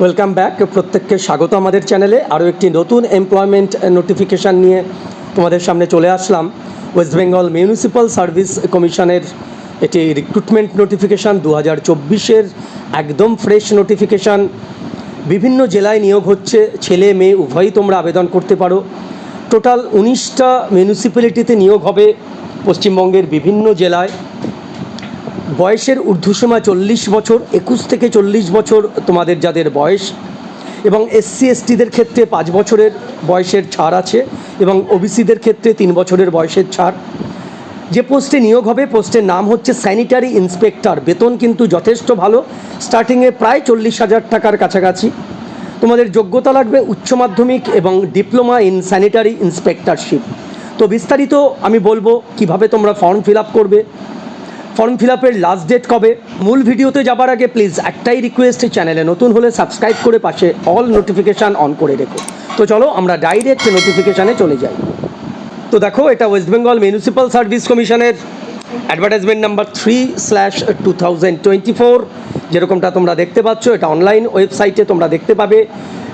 Welcome back প্রত্যেককে স্বাগত আমাদের চ্যানেলে আরও একটি নতুন এমপ্লয়মেন্ট নোটিফিকেশান নিয়ে তোমাদের সামনে চলে আসলাম। ওয়েস্ট বেঙ্গল মিউনিসিপ্যাল সার্ভিস কমিশনের এটি রিক্রুটমেন্ট নোটিফিকেশান দু হাজার চব্বিশের একদম ফ্রেশ নোটিফিকেশান বিভিন্ন জেলায় নিয়োগ হচ্ছে। ছেলে, মেয়ে, উভয়ই তোমরা আবেদন করতে পারো। টোটাল উনিশটা মিউনিসিপ্যালিটিতে নিয়োগ হবে। পশ্চিমবঙ্গের বিভিন্ন জেলায়। বয়সের ঊর্ধ্বসীমা চল্লিশ বছর, একুশ থেকে চল্লিশ বছর তোমাদের যাদের বয়স এবং এসসি এসটিদের ক্ষেত্রে পাঁচ বছরের বয়সের ছাড় আছে এবং ওবিসিদের ক্ষেত্রে তিন বছরের বয়সের ছাড়। যে পোস্টে নিয়োগ হবে, পোস্টের নাম হচ্ছে স্যানিটারি ইন্সপেক্টর বেতন কিন্তু যথেষ্ট ভালো স্টার্টিংয়ে প্রায় চল্লিশ হাজার টাকার কাছাকাছি। তোমাদের যোগ্যতা লাগবে উচ্চ মাধ্যমিক এবং ডিপ্লোমা ইন স্যানিটারি ইন্সপেক্টরশিপ তো বিস্তারিত আমি বলব কীভাবে তোমরা ফর্ম ফিল আপ করবে ফর্ম ফিল আপের লাস্ট ডেট কবে? মূল ভিডিওতে যাবার আগে প্লিজ একটাই রিকোয়েস্ট চ্যানেলে নতুন হলে সাবস্ক্রাইব করে পাশে অল নোটিফিকেশান অন করে রেখো। তো চলো আমরা ডাইরেক্ট নোটিফিকেশানে চলে যাই। তো দেখো, এটা ওয়েস্ট বেঙ্গল মিউনিসিপ্যাল সার্ভিস কমিশনের advertisement number three slash two thousand twenty four যেরকমটা তোমরা দেখতে পাচ্ছ, এটা অনলাইন ওয়েবসাইটে তোমরা দেখতে পাবে।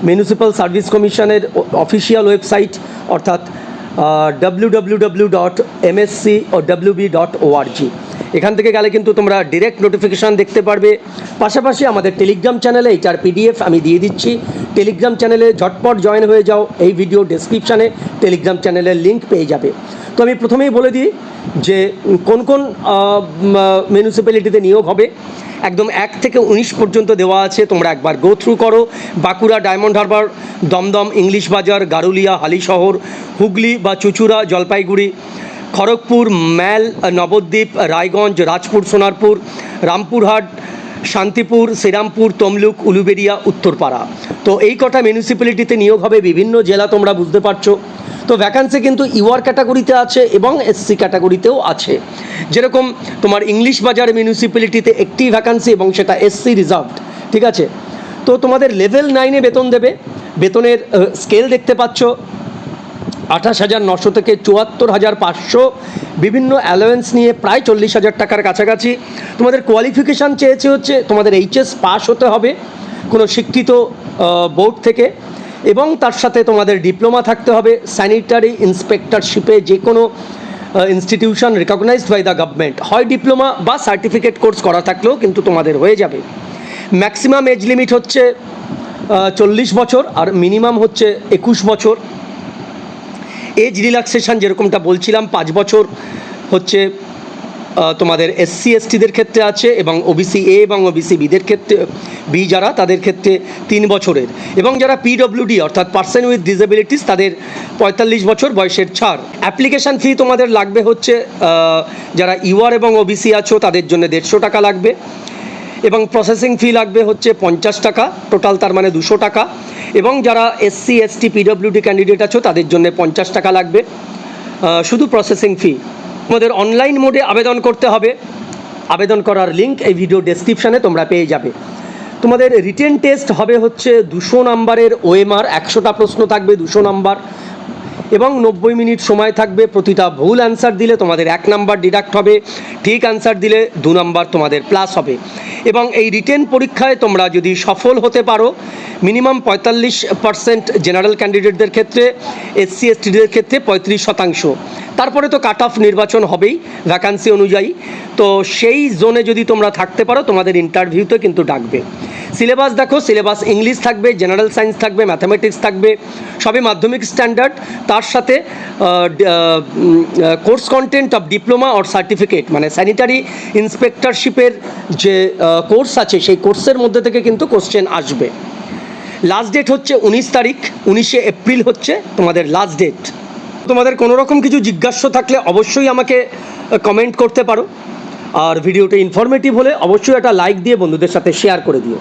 মিউনিসিপ্যাল সার্ভিস কমিশনের অফিসিয়াল ওয়েবসাইট অর্থাৎ W W W dot MSC ও ডাব্লিউবি ডট ওআরজি এখান থেকে গেলে কিন্তু তোমরা ডিরেক্ট নোটিফিকেশান দেখতে পারবে। পাশাপাশি আমাদের টেলিগ্রাম চ্যানেলে এইটার পিডিএফ আমি দিয়ে দিচ্ছি। টেলিগ্রাম চ্যানেলে ঝটপট জয়েন হয়ে যাও, এই ভিডিও ডেসক্রিপশানে টেলিগ্রাম চ্যানেলের লিঙ্ক পেয়ে যাবে। তো আমি প্রথমেই বলে দিই যে কোন কোন মিউনিসিপ্যালিটিতে নিয়োগ হবে। একদম এক থেকে উনিশ পর্যন্ত দেওয়া আছে, তোমরা একবার গো থ্রু করো। Bankura Diamond Harbour Dum Dum, English Bazar, Garulia, Halisahar, Hooghly বা চুচুড়া, জলপাইগুড়ি। খড়গপুর, ম্যাল, নবদ্বীপ, রায়গঞ্জ, রাজপুর, সোনারপুর, রামপুরহাট, শান্তিপুর, শ্রীরামপুর, তমলুক, উলুবেড়িয়া, উত্তরপাড়া। তো এই কটা মিউনিসিপ্যালিটিতে নিয়োগ হবে বিভিন্ন জেলা, তোমরা বুঝতে পারছ। তো ভ্যাকান্সি কিন্তু ইউআর ক্যাটাগরিতে আছে এবং এসসি ক্যাটাগরিতেও আছে। যেরকম তোমার ইংলিশ বাজার মিউনিসিপ্যালিটিতে একটি ভ্যাকান্সি এবং সেটা এসসি রিজার্ভড ঠিক আছে? তো তোমাদের লেভেল নাইনে বেতন দেবে। বেতনের স্কেল দেখতে পাচ্ছ। আঠাশ হাজার নশো থেকে চুয়াত্তর হাজার পাঁচশো বিভিন্ন অ্যালোয়েন্স নিয়ে প্রায় চল্লিশ হাজার টাকার কাছাকাছি। তোমাদের কোয়ালিফিকেশান চেয়েছে হচ্ছে তোমাদের এইচএস পাস হতে হবে কোনো শিক্ষিত বোর্ড থেকে এবং তার সাথে তোমাদের ডিপ্লোমা থাকতে হবে স্যানিটারি ইন্সপেক্টরশিপে যে কোনো institution recognised by the government হয় ডিপ্লোমা বা সার্টিফিকেট কোর্স করা থাকলেও কিন্তু তোমাদের হয়ে যাবে। ম্যাক্সিমাম এজ লিমিট হচ্ছে চল্লিশ বছর আর মিনিমাম হচ্ছে একুশ বছর। এজ রিল্যাক্সেশন যেরকমটা বলছিলাম, পাঁচ বছর হচ্ছে তোমাদের এসসি এসটিদের ক্ষেত্রে আছে এবং ওবিসি এ এবং ওবিসি বিদের ক্ষেত্রে বি যারা, তাদের ক্ষেত্রে তিন বছরের। এবং যারা পিডব্লিউডি অর্থাৎ পার্সন উইথ ডিসেবিলিটিস তাদের পঁয়তাল্লিশ বছর বয়সের ছাড়। অ্যাপ্লিকেশান ফি তোমাদের লাগবে হচ্ছে যারা ইউআর এবং ওবিসি আছো, তাদের জন্য দেড়শো টাকা লাগবে। এবং প্রসেসিং ফি লাগবে হচ্ছে পঞ্চাশ টাকা টোটাল তার মানে দুশো টাকা। এবং যারা এসসি এসটি পিডব্লিউডি ক্যান্ডিডেট আছো, তাদের জন্য পঞ্চাশ টাকা লাগবে। শুধু প্রসেসিং ফি তোমাদের অনলাইন মোডে আবেদন করতে হবে। আবেদন করার লিঙ্ক এই ভিডিও ডেসক্রিপশানে তোমরা পেয়ে যাবে। তোমাদের রিটেন টেস্ট হবে হচ্ছে দুশো নাম্বারের ওএমআর একশোটা প্রশ্ন থাকবে দুশো নাম্বার এবং নব্বই মিনিট সময় থাকবে, প্রতিটা ভুল অ্যান্সার দিলে তোমাদের এক নাম্বার ডিডাক্ট হবে, ঠিক অ্যান্সার দিলে দু নাম্বার তোমাদের প্লাস হবে। এবং এই রিটেন পরীক্ষায় তোমরা যদি সফল হতে পারো মিনিমাম পঁয়তাল্লিশ পার্সেন্ট জেনারেল ক্যান্ডিডেটদের ক্ষেত্রে এসসি এসটিদের ক্ষেত্রে পঁয়ত্রিশ শতাংশ। তারপরে তো কাট অফ নির্বাচন হবেই ভ্যাকান্সি অনুযায়ী। তো সেই জোনে যদি তোমরা থাকতে পারো, তোমাদের ইন্টারভিউতে কিন্তু ডাকবে। সিলেবাস দেখো, সিলেবাস ইংলিশ থাকবে, জেনারেল সায়েন্স থাকবে, ম্যাথামেটিক্স থাকবে, সবই মাধ্যমিক স্ট্যান্ডার্ড। তার সাথে course content of diploma or certificate মানে স্যানিটারি ইন্সপেক্টরশিপের যে কোর্স আছে, সেই কোর্সের মধ্যে থেকে কিন্তু কোশ্চেন আসবে। লাস্ট ডেট হচ্ছে উনিশ তারিখ, উনিশে এপ্রিল হচ্ছে তোমাদের লাস্ট ডেট। তোমাদের কোনো রকম কিছু জিজ্ঞাস্য থাকলে অবশ্যই আমাকে কমেন্ট করতে পারো। আর ভিডিওটা ইনফরমেটিভ হলে অবশ্যই একটা লাইক দিয়ে বন্ধুদের সাথে শেয়ার করে দিও।